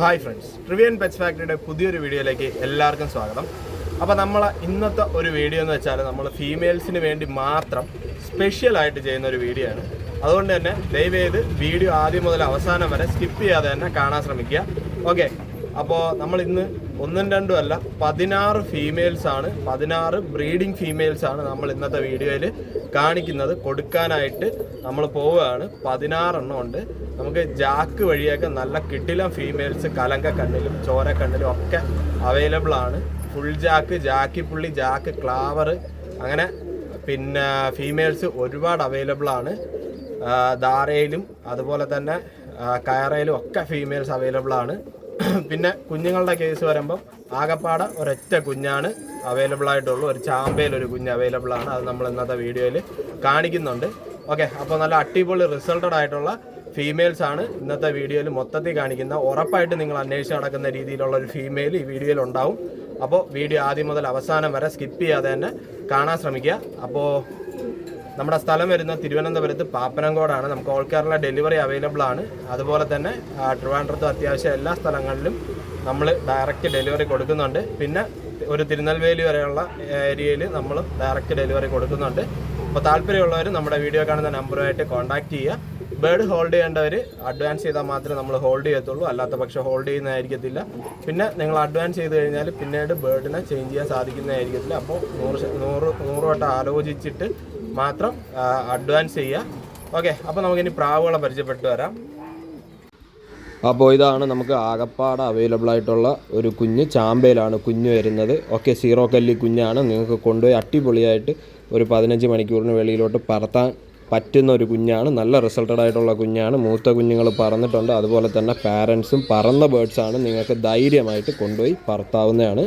Hi friends ട്രിവിയൻ pets ഫാക്ടറിയുടെ പുതിയൊരു വീഡിയോയിലേക്ക് എല്ലാവർക്കും സ്വാഗതം. അപ്പോൾ നമ്മൾ ഇന്നത്തെ ഒരു വീഡിയോ എന്ന് വെച്ചാൽ നമ്മൾ ഫീമെയിൽസിന് വേണ്ടി മാത്രം സ്പെഷ്യലായിട്ട് ചെയ്യുന്ന ഒരു വീഡിയോ ആണ്. അതുകൊണ്ട് തന്നെ ദയവ് ചെയ്ത് വീഡിയോ ആദ്യം മുതൽ അവസാനം വരെ സ്കിപ്പ് ചെയ്യാതെ തന്നെ കാണാൻ ശ്രമിക്കുക. ഓക്കെ അപ്പോൾ നമ്മൾ ഇന്ന് ഒന്നും രണ്ടും അല്ല പതിനാറ് ഫീമെയിൽസ് ആണ് പതിനാറ് ബ്രീഡിംഗ് ഫീമെയിൽസ് ആണ് നമ്മൾ ഇന്നത്തെ വീഡിയോയിൽ കാണിക്കുന്നത്. കൊടുക്കാനായിട്ട് നമ്മൾ പോവുകയാണ്. പതിനാറെണ്ണം ഉണ്ട്. നമുക്ക് ജാക്ക് വഴിയൊക്കെ നല്ല കിട്ടിലം ഫീമെയിൽസ് കലങ്ക കണ്ണിലും ചോര കണ്ണിലും ഒക്കെ അവൈലബിൾ ആണ്. ഫുൾ ജാക്ക് ജാക്കി പുള്ളി ജാക്ക് ക്ലാവർ അങ്ങനെ പിന്നെ ഫീമെയിൽസ് ഒരുപാട് അവൈലബിൾ ആണ്. ധാരയിലും അതുപോലെ തന്നെ കയറയിലും ഒക്കെ ഫീമെയിൽസ് അവൈലബിൾ ആണ്. പിന്നെ കുഞ്ഞുങ്ങളുടെ കേസ് വരുമ്പം ആകപ്പാടെ ഒരൊറ്റ കുഞ്ഞാണ് അവൈലബിൾ ആയിട്ടുള്ളൂ. ഒരു ചാമ്പയിൽ ഒരു കുഞ്ഞ് അവൈലബിൾ ആണ്. അത് നമ്മൾ ഇന്നത്തെ വീഡിയോയിൽ കാണിക്കുന്നുണ്ട്. ഓക്കെ അപ്പോൾ നല്ല അടിപൊളി റിസൾട്ടഡ് ആയിട്ടുള്ള ഫീമെയിൽസ് ആണ് ഇന്നത്തെ വീഡിയോയിൽ മൊത്തത്തിൽ കാണിക്കുന്ന. ഉറപ്പായിട്ട് നിങ്ങൾ അന്വേഷിച്ച് നടക്കുന്ന രീതിയിലുള്ള ഒരു ഫീമെയിൽ ഈ വീഡിയോയിൽ ഉണ്ടാവും. അപ്പോൾ വീഡിയോ ആദ്യം മുതൽ അവസാനം വരെ സ്കിപ്പ് ചെയ്യാതെ തന്നെ കാണാൻ ശ്രമിക്കുക. അപ്പോൾ നമ്മുടെ സ്ഥലം വരുന്നത് തിരുവനന്തപുരത്ത് പാപ്പനംകോടാണ്. നമുക്ക് ഓൾ കേരള ഡെലിവറി അവൈലബിൾ ആണ്. അതുപോലെ തന്നെ ട്രിവാൻഡ്രത്ത് അത്യാവശ്യം എല്ലാ സ്ഥലങ്ങളിലും നമ്മൾ ഡയറക്റ്റ് ഡെലിവറി കൊടുക്കുന്നുണ്ട്. പിന്നെ ഒരു തിരുനെൽവേലി വരെയുള്ള ഏരിയയിൽ നമ്മൾ ഡയറക്റ്റ് ഡെലിവറി കൊടുക്കുന്നുണ്ട്. അപ്പോൾ താല്പര്യമുള്ളവർ നമ്മുടെ വീഡിയോ കാണുന്ന നമ്പറുമായിട്ട് കോൺടാക്ട് ചെയ്യുക. ബേർഡ് ഹോൾഡ് ചെയ്യേണ്ടവർ അഡ്വാൻസ് ചെയ്താൽ മാത്രമേ നമ്മൾ ഹോൾഡ് ചെയ്യത്തുള്ളൂ. അല്ലാത്ത പക്ഷേ ഹോൾഡ് ചെയ്യുന്നതായിരിക്കത്തില്ല. പിന്നെ നിങ്ങൾ അഡ്വാൻസ് ചെയ്ത് കഴിഞ്ഞാൽ പിന്നീട് ബേർഡിനെ ചേഞ്ച് ചെയ്യാൻ സാധിക്കുന്നതായിരിക്കത്തില്ല. അപ്പോൾ നൂറ് നൂറ് നൂറ് വട്ടം ആലോചിച്ചിട്ട് മാത്രം അഡ്വാൻസ് ചെയ്യുക. ഓക്കെ അപ്പോൾ നമുക്കിനി പ്രാവുകളെ പരിചയപ്പെട്ടു വരാം. അപ്പോൾ ഇതാണ് നമുക്ക് ആകപ്പാട് അവൈലബിൾ ആയിട്ടുള്ള ഒരു കുഞ്ഞ്. ചാമ്പയിലാണ് കുഞ്ഞ് വരുന്നത്. ഓക്കെ സീറോ കല്ലി കുഞ്ഞാണ്. നിങ്ങൾക്ക് കൊണ്ടുപോയി അട്ടിപൊളിയായിട്ട് ഒരു പതിനഞ്ച് മണിക്കൂറിന് വെളിയിലോട്ട് പറത്താൻ പറ്റുന്ന ഒരു കുഞ്ഞാണ്. നല്ല റിസൾട്ടഡ് ആയിട്ടുള്ള കുഞ്ഞാണ്. മൂത്ത കുഞ്ഞുങ്ങൾ പറന്നിട്ടുണ്ട്. അതുപോലെ തന്നെ പാരൻസും പറന്ന ബേഡ്സാണ് നിങ്ങൾക്ക് ധൈര്യമായിട്ട് കൊണ്ടുപോയി പറത്താവുന്നതാണ്.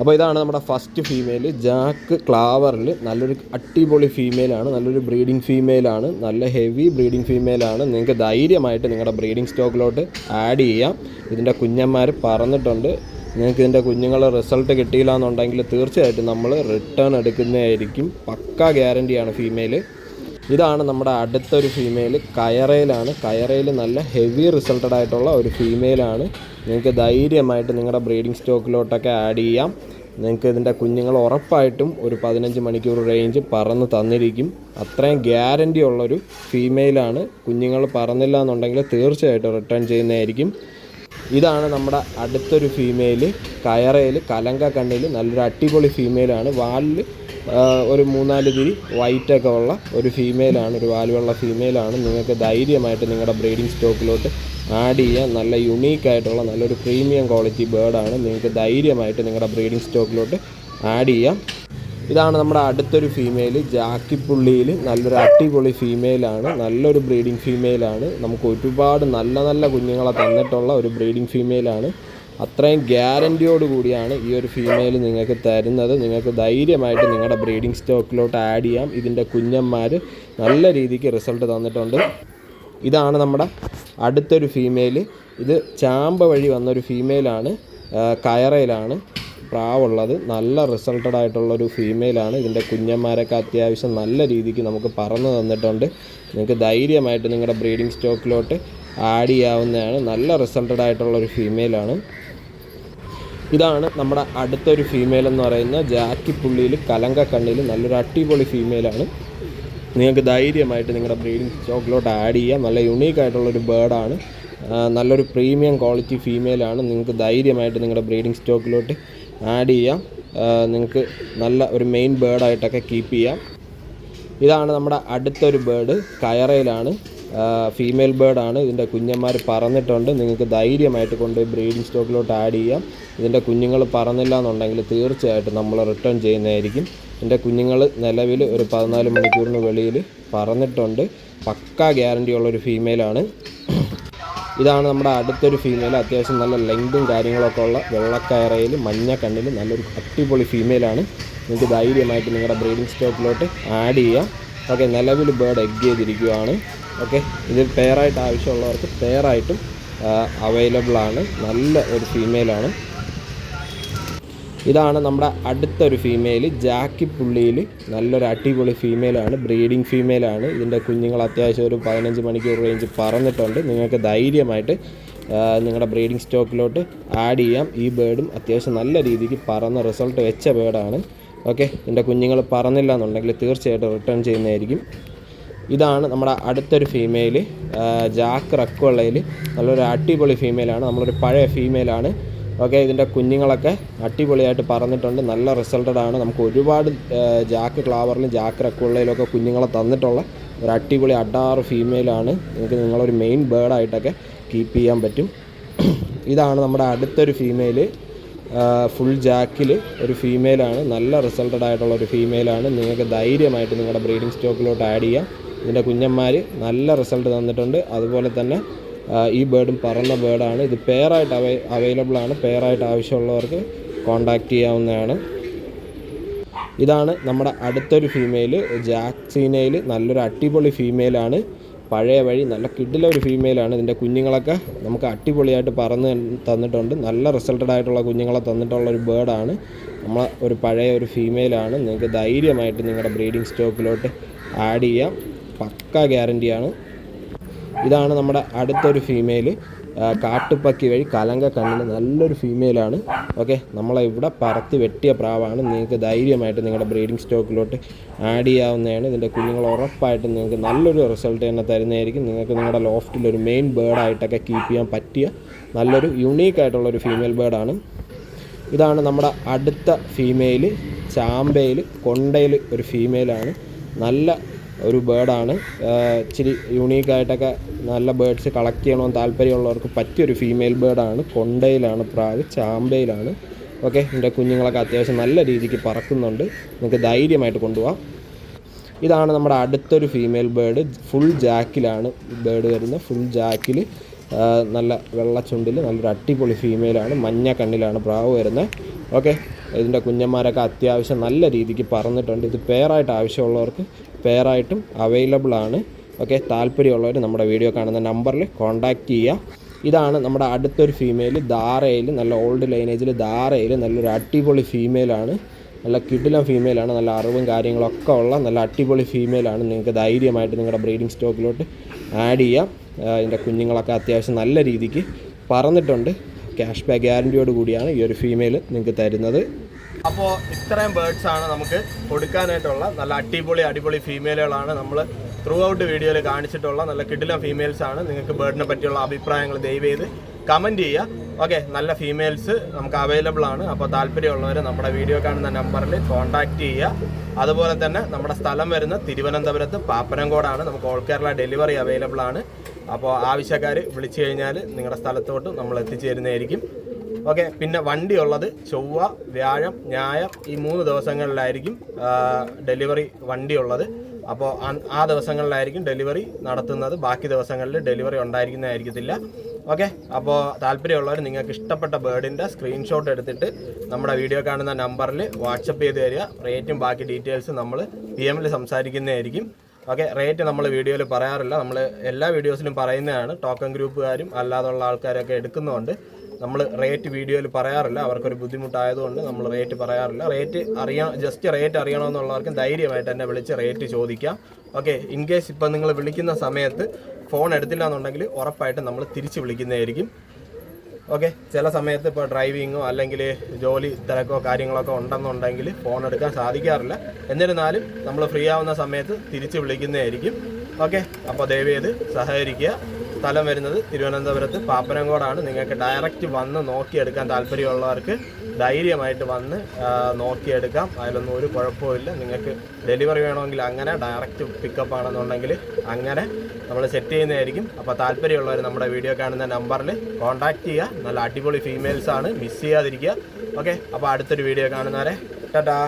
അപ്പോൾ ഇതാണ് നമ്മുടെ ഫസ്റ്റ് ഫീമെയിൽ ജാക്ക് ക്ലാവറിൽ നല്ലൊരു അടിപൊളി ഫീമെയിലാണ് നല്ലൊരു ബ്രീഡിംഗ് ഫീമെയിലാണ് നല്ല ഹെവി ബ്രീഡിംഗ് ഫീമെയിലാണ് നിങ്ങൾക്ക് ധൈര്യമായിട്ട് നിങ്ങളുടെ ബ്രീഡിംഗ് സ്റ്റോക്കിലോട്ട് ആഡ് ചെയ്യാം. ഇതിന്റെ കുഞ്ഞന്മാർ പറന്നിട്ടുണ്ട് നിങ്ങൾക്ക് ഇതിന്റെ കുഞ്ഞുങ്ങളെ റിസൾട്ട് കിട്ടിയില്ല എന്നുണ്ടെങ്കിൽ തീർച്ചയായിട്ടും നമ്മൾ റിട്ടേൺ എടുക്കുന്നതായിരിക്കും. പക്ക ഗ്യാരണ്ടിയാണ് ഫീമെയിൽ ഇതാണ് നമ്മുടെ അടുത്തൊരു ഫീമെയിൽ കയറയിലാണ്. കയറയിൽ നല്ല ഹെവി റിസൾട്ടഡ് ആയിട്ടുള്ള ഒരു ഫീമെയിലാണ് നിങ്ങൾക്ക് ധൈര്യമായിട്ട് നിങ്ങളുടെ ബ്രീഡിംഗ് സ്റ്റോക്കിലോട്ടൊക്കെ ആഡ് ചെയ്യാം. നിങ്ങൾക്ക് ഇതിന്റെ കുഞ്ഞുങ്ങൾ ഉറപ്പായിട്ടും ഒരു പതിനഞ്ച് മണിക്കൂർ റേഞ്ച് പറന്ന് തന്നിരിക്കും. അത്രയും ഗ്യാരണ്ടി ഉള്ളൊരു ഫീമെയിലാണ് കുഞ്ഞുങ്ങൾ പറന്നില്ല എന്നുണ്ടെങ്കിൽ തീർച്ചയായിട്ടും റിട്ടേൺ ചെയ്യുന്നതായിരിക്കും. ഇതാണ് നമ്മുടെ അടുത്തൊരു ഫീമെയിൽ കയറയിൽ കലങ്ക കണ്ണിൽ നല്ലൊരു അടിപൊളി ഫീമെയിലാണ് വാലിൽ ഒരു മൂന്നാൽ തിരി വൈറ്റൊക്കെ ഉള്ള ഒരു ഫീമെയിലാണ് ഒരു വാലുവുള്ള ഫീമെയിലാണ് നിങ്ങൾക്ക് ധൈര്യമായിട്ട് നിങ്ങളുടെ ബ്രീഡിംഗ് സ്റ്റോക്കിലോട്ട് ആഡ് ചെയ്യാൻ നല്ല യുണീക്ക് ആയിട്ടുള്ള നല്ലൊരു പ്രീമിയം ക്വാളിറ്റി ബേർഡാണ് നിങ്ങൾക്ക് ധൈര്യമായിട്ട് നിങ്ങളുടെ ബ്രീഡിംഗ് സ്റ്റോക്കിലോട്ട് ആഡ് ചെയ്യാം. ഇതാണ് നമ്മുടെ അടുത്തൊരു ഫീമെയിൽ ജാക്കിപ്പുള്ളിയിൽ നല്ലൊരു അടിപൊളി ഫീമെയിലാണ് നല്ലൊരു ബ്രീഡിംഗ് ഫീമെയിലാണ് നമുക്ക് ഒരുപാട് നല്ല നല്ല കുഞ്ഞുങ്ങളെ തന്നിട്ടുള്ള ഒരു ബ്രീഡിംഗ് ഫീമെയിലാണ് അത്രയും ഗ്യാരന്റിയോട് കൂടിയാണ് ഈ ഒരു ഫീമെയിൽ നിങ്ങൾക്ക് തരുന്നത്. നിങ്ങൾക്ക് ധൈര്യമായിട്ട് നിങ്ങളുടെ ബ്രീഡിംഗ് സ്റ്റോക്കിലോട്ട് ആഡ് ചെയ്യാം. ഇതിന്റെ കുഞ്ഞന്മാർ നല്ല രീതിക്ക് റിസൾട്ട് തന്നിട്ടുണ്ട്. ഇതാണ് നമ്മുടെ അടുത്തൊരു ഫീമെയിൽ ഇത് ചാമ്പ വഴി വന്നൊരു ഫീമെയിലാണ് കയറയിലാണ്. പ്രാവുള്ളത്. നല്ല റിസൾട്ടഡ് ആയിട്ടുള്ളൊരു ഫീമെയിലാണ് ഇതിന്റെ കുഞ്ഞന്മാരൊക്കെ അത്യാവശ്യം നല്ല രീതിക്ക് നമുക്ക് പറന്ന് തന്നിട്ടുണ്ട്. നിങ്ങൾക്ക് ധൈര്യമായിട്ട് നിങ്ങളുടെ ബ്രീഡിംഗ് സ്റ്റോക്കിലോട്ട് ആഡ് ചെയ്യാവുന്നതാണ്. നല്ല റിസൾട്ടഡ് ആയിട്ടുള്ളൊരു ഫീമെയിലാണ് ഇതാണ് നമ്മുടെ അടുത്തൊരു ഫീമെയിൽ എന്ന് പറയുന്ന ജാക്കി പുള്ളിയിൽ കലങ്ക കണ്ണിൽ നല്ലൊരു അടിപൊളി ഫീമെയിലാണ് നിങ്ങൾക്ക് ധൈര്യമായിട്ട് നിങ്ങളുടെ ബ്രീഡിംഗ് സ്റ്റോക്കിലോട്ട് ആഡ് ചെയ്യാം. നല്ല യുണീക്ക് ആയിട്ടുള്ളൊരു ബേർഡാണ് നല്ലൊരു പ്രീമിയം ക്വാളിറ്റി ഫീമെയിലാണ് നിങ്ങൾക്ക് ധൈര്യമായിട്ട് നിങ്ങളുടെ ബ്രീഡിംഗ് സ്റ്റോക്കിലോട്ട് ആഡ് ചെയ്യാം. നിങ്ങൾക്ക് നല്ല ഒരു മെയിൻ ബേർഡായിട്ടൊക്കെ കീപ്പ് ചെയ്യാം. ഇതാണ് നമ്മുടെ അടുത്തൊരു ബേർഡ് കയറയിലാണ്. ഫീമെയിൽ ബേർഡാണ് ഇതിന്റെ കുഞ്ഞന്മാർ പറന്നിട്ടുണ്ട്. നിങ്ങൾക്ക് ധൈര്യമായിട്ട് കൊണ്ടുപോയി ബ്രീഡിംഗ് സ്റ്റോക്കിലോട്ട് ആഡ് ചെയ്യാം. ഇതിന്റെ കുഞ്ഞുങ്ങൾ പറന്നില്ല എന്നുണ്ടെങ്കിൽ തീർച്ചയായിട്ടും നമ്മൾ റിട്ടേൺ ചെയ്യുന്നതായിരിക്കും. ഇതിന്റെ കുഞ്ഞുങ്ങൾ നിലവിൽ ഒരു പതിനാല് മണിക്കൂറിന് വെളിയിൽ പറന്നിട്ടുണ്ട്. പക്ക ഗ്യാരണ്ടി ഉള്ളൊരു ഫീമെയിലാണ് ഇതാണ് നമ്മുടെ അടുത്തൊരു ഫീമെയിൽ അത്യാവശ്യം നല്ല ലെങ്തും കാര്യങ്ങളൊക്കെ ഉള്ള വെള്ളക്കയറയിൽ മഞ്ഞ കണ്ണിൽ നല്ലൊരു അടിപൊളി ഫീമെയിലാണ് നിങ്ങൾക്ക് ധൈര്യമായിട്ട് നിങ്ങളുടെ ബ്രീഡിംഗ് സ്റ്റോക്കിലോട്ട് ആഡ് ചെയ്യാം. ഓക്കെ നിലവിൽ ബേർഡ് എഗ് ചെയ്തിരിക്കുകയാണ് ഓക്കെ ഇത് പെയറായിട്ട് ആവശ്യമുള്ളവർക്ക് പെയറായിട്ടും അവൈലബിൾ ആണ്. നല്ല ഒരു ഫീമെയിലാണ് ഇതാണ് നമ്മുടെ അടുത്തൊരു ഫീമെയിൽ ജാക്കി പുള്ളിയിൽ നല്ലൊരു അടിപൊളി ഫീമെയിലാണ് ബ്രീഡിംഗ് ഫീമെയിലാണ് ഇതിന്റെ കുഞ്ഞുങ്ങൾ അത്യാവശ്യം ഒരു പതിനഞ്ച് മണിക്കൂർ റേഞ്ച് പറന്നിട്ടുണ്ട് നിങ്ങൾക്ക് ധൈര്യമായിട്ട് നിങ്ങളുടെ ബ്രീഡിംഗ് സ്റ്റോക്കിലോട്ട് ആഡ് ചെയ്യാം. ഈ ബേർഡും അത്യാവശ്യം നല്ല രീതിക്ക് പറന്ന റിസൾട്ട് വെച്ച ബേർഡാണ് ഓക്കെ ഇതിന്റെ കുഞ്ഞുങ്ങൾ പറന്നില്ല എന്നുണ്ടെങ്കിൽ തീർച്ചയായിട്ടും റിട്ടേൺ ചെയ്യുന്നതായിരിക്കും. ഇതാണ് നമ്മുടെ അടുത്തൊരു ഫീമെയിൽ ജാക്ക് റക്കുള്ളതിൽ നല്ലൊരു അടിപൊളി ഫീമെയിലാണ് നമ്മളൊരു പഴയ ഫീമെയിലാണ് ഓക്കെ ഇതിന്റെ കുഞ്ഞുങ്ങളൊക്കെ അടിപൊളിയായിട്ട് പറന്നിട്ടുണ്ട് നല്ല റിസൾട്ടഡ് ആണ്. നമുക്ക് ഒരുപാട് ജാക്ക് ക്ലാവറിലും ജാക്ക് റക്കുള്ളതിലൊക്കെ കുഞ്ഞുങ്ങളെ തന്നിട്ടുള്ള ഒരു അടിപൊളി അഡാറ് ഫീമെയിലാണ് നിങ്ങൾക്ക് നിങ്ങളൊരു മെയിൻ ബേർഡായിട്ടൊക്കെ കീപ്പ് ചെയ്യാൻ പറ്റും. ഇതാണ് നമ്മുടെ അടുത്തൊരു ഫീമെയിൽ ഫുൾ ജാക്കിൽ ഒരു ഫീമെയിലാണ് നല്ല റിസൾട്ടഡ് ആയിട്ടുള്ള ഒരു ഫീമെയിലാണ് നിങ്ങൾക്ക് ധൈര്യമായിട്ട് നിങ്ങളുടെ ബ്രീഡിംഗ് സ്റ്റോക്കിലോട്ട് ആഡ് ചെയ്യാം. ഇതിന്റെ കുഞ്ഞന്മാർ നല്ല റിസൾട്ട് തന്നിട്ടുണ്ട്. അതുപോലെ തന്നെ ഈ ബേർഡും പറന്ന ബേർഡാണ് ഇത് പെയറായിട്ട് അവൈ അവൈലബിൾ ആണ് പെയറായിട്ട് ആവശ്യമുള്ളവർക്ക് കോണ്ടാക്റ്റ് ചെയ്യാവുന്നതാണ്. ഇതാണ് നമ്മുടെ അടുത്തൊരു ഫീമെയിൽ ജാക്സീനയിൽ നല്ലൊരു അടിപൊളി ഫീമെയിലാണ് പഴയ വഴി നല്ല കിഡിലെ ഒരു ഫീമെയിലാണ് ഇതിന്റെ കുഞ്ഞുങ്ങളൊക്കെ. നമുക്ക് അടിപൊളിയായിട്ട് പറന്ന് തന്നിട്ടുണ്ട്. നല്ല റിസൾട്ടഡ് ആയിട്ടുള്ള കുഞ്ഞുങ്ങളെ തന്നിട്ടുള്ള ഒരു ബേർഡാണ് നമ്മൾ ഒരു പഴയ ഒരു ഫീമെയിലാണ് നിങ്ങൾക്ക് ധൈര്യമായിട്ട് നിങ്ങളുടെ ബ്രീഡിംഗ് സ്റ്റോക്കിലോട്ട് ആഡ് ചെയ്യാം. പക്ക ഗ്യാരണ്ടിയാണ്. ഇതാണ് നമ്മുടെ അടുത്തൊരു ഫീമെയിൽ കാട്ടുപ്പക്കി വഴി കലങ്ക കണ്ണിന് നല്ലൊരു ഫീമെയിലാണ് ഓക്കെ നമ്മളെ ഇവിടെ പറത്തി വെട്ടിയ പ്രാവാണ്. നിങ്ങൾക്ക് ധൈര്യമായിട്ട് നിങ്ങളുടെ ബ്രീഡിംഗ് സ്റ്റോക്കിലോട്ട് ആഡ് ചെയ്യാവുന്നതാണ്. ഇതിന്റെ കുഞ്ഞുങ്ങൾ ഉറപ്പായിട്ട് നിങ്ങൾക്ക് നല്ലൊരു റിസൾട്ട് തന്നെ തരുന്നതായിരിക്കും. നിങ്ങൾക്ക് നിങ്ങളുടെ ലോഫ്റ്റിൽ ഒരു മെയിൻ ബേർഡായിട്ടൊക്കെ കീപ്പ് ചെയ്യാൻ പറ്റിയ നല്ലൊരു യുണീക്ക് ആയിട്ടുള്ളൊരു ഫീമെയിൽ ബേർഡാണ് ഇതാണ് നമ്മുടെ അടുത്ത ഫീമെയിൽ ചാമ്പയിൽ കൊണ്ടയിൽ ഒരു ഫീമെയിലാണ് നല്ല ഒരു ബേഡാണ് ഇച്ചിരി യുണീക്കായിട്ടൊക്കെ നല്ല ബേഡ്സ് കളക്ട് ചെയ്യണമെന്ന് താല്പര്യമുള്ളവർക്ക് പറ്റിയൊരു ഫീമെയിൽ ബേഡാണ് കൊണ്ടയിലാണ് പ്രാവ് ചാമ്പയിലാണ്. ഓക്കെ എന്റെ കുഞ്ഞുങ്ങളൊക്കെ അത്യാവശ്യം നല്ല രീതിക്ക് പറക്കുന്നുണ്ട്. നിങ്ങൾക്ക് ധൈര്യമായിട്ട് കൊണ്ടുപോകാം ഇതാണ് നമ്മുടെ അടുത്തൊരു ഫീമെയിൽ ബേഡ് ഫുൾ ജാക്കിലാണ് ബേഡ് വരുന്നത്. ഫുൾ ജാക്കിൽ നല്ല വെള്ള ചുണ്ടിൽ നല്ലൊരു അടിപൊളി ഫീമെയിലാണ് മഞ്ഞ കണ്ണിലാണ് പ്രാവ് വരുന്നത്. ഓക്കെ ഇതിന്റെ കുഞ്ഞന്മാരൊക്കെ അത്യാവശ്യം നല്ല രീതിക്ക് പറന്നിട്ടുണ്ട്. ഇത് പെയറായിട്ട് ആവശ്യമുള്ളവർക്ക് പെയറായിട്ടും അവൈലബിൾ ആണ്. ഓക്കെ താല്പര്യമുള്ളവർ നമ്മുടെ വീഡിയോ കാണുന്ന നമ്പറിൽ കോൺടാക്റ്റ് ചെയ്യുക. ഇതാണ് നമ്മുടെ അടുത്തൊരു ഫീമെയിൽ ധാരയിൽ നല്ല ഓൾഡ് ലൈനേജിൽ ധാരയിൽ നല്ലൊരു അടിപൊളി ഫീമെയിലാണ് നല്ല കിടിലം ഫീമെയിലാണ് നല്ല അറിവും കാര്യങ്ങളൊക്കെ ഉള്ള നല്ല അടിപൊളി ഫീമെയിലാണ് നിങ്ങൾക്ക് ധൈര്യമായിട്ട് നിങ്ങളുടെ ബ്രീഡിംഗ് സ്റ്റോക്കിലോട്ട് ആഡ് ചെയ്യാം. അതിന്റെ കുഞ്ഞുങ്ങളൊക്കെ അത്യാവശ്യം നല്ല രീതിക്ക് പറന്നിട്ടുണ്ട്. ക്യാഷ് ബാക്ക് ഗ്യാരണ്ടിയോട് കൂടിയാണ് ഈ ഒരു ഫീമെയിൽ നിങ്ങൾക്ക് തരുന്നത്. അപ്പോൾ ഇത്രയും ബേർഡ്സ് ആണ് നമുക്ക് കൊടുക്കാനായിട്ടുള്ള നല്ല അടിപൊളി അടിപൊളി ഫീമെയിലുകളാണ് നമ്മൾ ത്രൂ ഔട്ട് വീഡിയോയിൽ കാണിച്ചിട്ടുള്ള നല്ല കിടിലം ഫീമെയിൽസ് ആണ്. നിങ്ങൾക്ക് ബേർഡിനെ പറ്റിയുള്ള അഭിപ്രായങ്ങൾ ദയവ് ചെയ്ത് കമന്റ് ചെയ്യുക. ഓക്കെ നല്ല ഫീമെയിൽസ് നമുക്ക് അവൈലബിൾ ആണ്. അപ്പോൾ താല്പര്യമുള്ളവർ നമ്മുടെ വീഡിയോ കാണുന്ന നമ്പറിൽ കോൺടാക്റ്റ് ചെയ്യുക. അതുപോലെ തന്നെ നമ്മുടെ സ്ഥലം വരുന്ന തിരുവനന്തപുരത്ത് പാപ്പനംകോടാണ്. നമുക്ക് ഓൾ കേരള ഡെലിവറി അവൈലബിൾ ആണ്. അപ്പോൾ ആവശ്യക്കാർ വിളിച്ചു കഴിഞ്ഞാൽ നിങ്ങളുടെ സ്ഥലത്തോട്ട് നമ്മൾ എത്തിച്ചേരുന്നതായിരിക്കും. ഓക്കെ പിന്നെ വണ്ടി ഉള്ളത് ചൊവ്വ വ്യാഴം ഞായർ ഈ മൂന്ന് ദിവസങ്ങളിലായിരിക്കും ഡെലിവറി വണ്ടി ഉള്ളത്. അപ്പോൾ ആ- ദിവസങ്ങളിലായിരിക്കും ഡെലിവറി നടത്തുന്നത്. ബാക്കി ദിവസങ്ങളിൽ ഡെലിവറി ഉണ്ടായിരിക്കുന്നതായിരിക്കത്തില്ല. ഓക്കെ? അപ്പോൾ താല്പര്യമുള്ളവർ നിങ്ങൾക്ക് ഇഷ്ടപ്പെട്ട ബേർഡിന്റെ സ്ക്രീൻഷോട്ട് എടുത്തിട്ട് നമ്മുടെ വീഡിയോ കാണുന്ന നമ്പറിൽ വാട്സപ്പ് ചെയ്ത് തരിക. റേറ്റും ബാക്കി ഡീറ്റെയിൽസും നമ്മൾ പി എമ്മിൽ സംസാരിക്കുന്നതായിരിക്കും. ഓക്കെ? റേറ്റ് നമ്മൾ വീഡിയോയിൽ പറയാറില്ല. നമ്മൾ എല്ലാ വീഡിയോസിലും പറയുന്നതാണ്. ടോക്കൺ ഗ്രൂപ്പുകാരും അല്ലാതുള്ള ആൾക്കാരൊക്കെ എടുക്കുന്നതുകൊണ്ട് നമ്മൾ റേറ്റ് വീഡിയോയിൽ പറയാറില്ല. അവർക്കൊരു ബുദ്ധിമുട്ടായതുകൊണ്ട് നമ്മൾ റേറ്റ് പറയാറില്ല. റേറ്റ് അറിയാൻ ജസ്റ്റ് റേറ്റ് അറിയണമെന്നുള്ളവർക്കും ധൈര്യമായിട്ട് എന്നെ വിളിച്ച് റേറ്റ് ചോദിക്കാം. ഓക്കെ ഇൻ കേസ് ഇപ്പം നിങ്ങൾ വിളിക്കുന്ന സമയത്ത് ഫോൺ എടുത്തില്ല എന്നുണ്ടെങ്കിൽ ഉറപ്പായിട്ടും നമ്മൾ തിരിച്ച് വിളിക്കുന്നതായിരിക്കും. ഓക്കെ ചില സമയത്ത് ഇപ്പോൾ ഡ്രൈവിങ്ങോ അല്ലെങ്കിൽ ജോലി തിരക്കോ കാര്യങ്ങളൊക്കെ ഉണ്ടെന്നുണ്ടെങ്കിൽ ഫോൺ എടുക്കാൻ സാധിക്കാറില്ല. എന്നിരുന്നാലും നമ്മൾ ഫ്രീ ആവുന്ന സമയത്ത് തിരിച്ച് വിളിക്കുന്നതായിരിക്കും. ഓക്കെ അപ്പോൾ ദയവേത് സഹകരിക്കുക. സ്ഥലം വരുന്നത് തിരുവനന്തപുരത്ത്. പാപ്പനംകോടാണ്. നിങ്ങൾക്ക് ഡയറക്റ്റ് വന്ന് നോക്കിയെടുക്കാൻ താല്പര്യമുള്ളവർക്ക് ധൈര്യമായിട്ട് വന്ന് നോക്കിയെടുക്കാം. അതിലൊന്നും ഒരു കുഴപ്പമില്ല നിങ്ങൾക്ക് ഡെലിവറി വേണമെങ്കിൽ അങ്ങനെ ഡയറക്റ്റ് പിക്കപ്പ് ആണെന്നുണ്ടെങ്കിൽ അങ്ങനെ നമ്മൾ സെറ്റ് ചെയ്യുന്നതായിരിക്കും. അപ്പോൾ താല്പര്യമുള്ളവർ നമ്മുടെ വീഡിയോ കാണുന്ന നമ്പറിൽ കോൺടാക്റ്റ് ചെയ്യുക. നല്ല അടിപൊളി ഫീമെയിൽസാണ് മിസ് ചെയ്യാതിരിക്കുക. ഓക്കെ അപ്പോൾ അടുത്തൊരു വീഡിയോ കാണുന്നവരെ. ടാറ്റാ.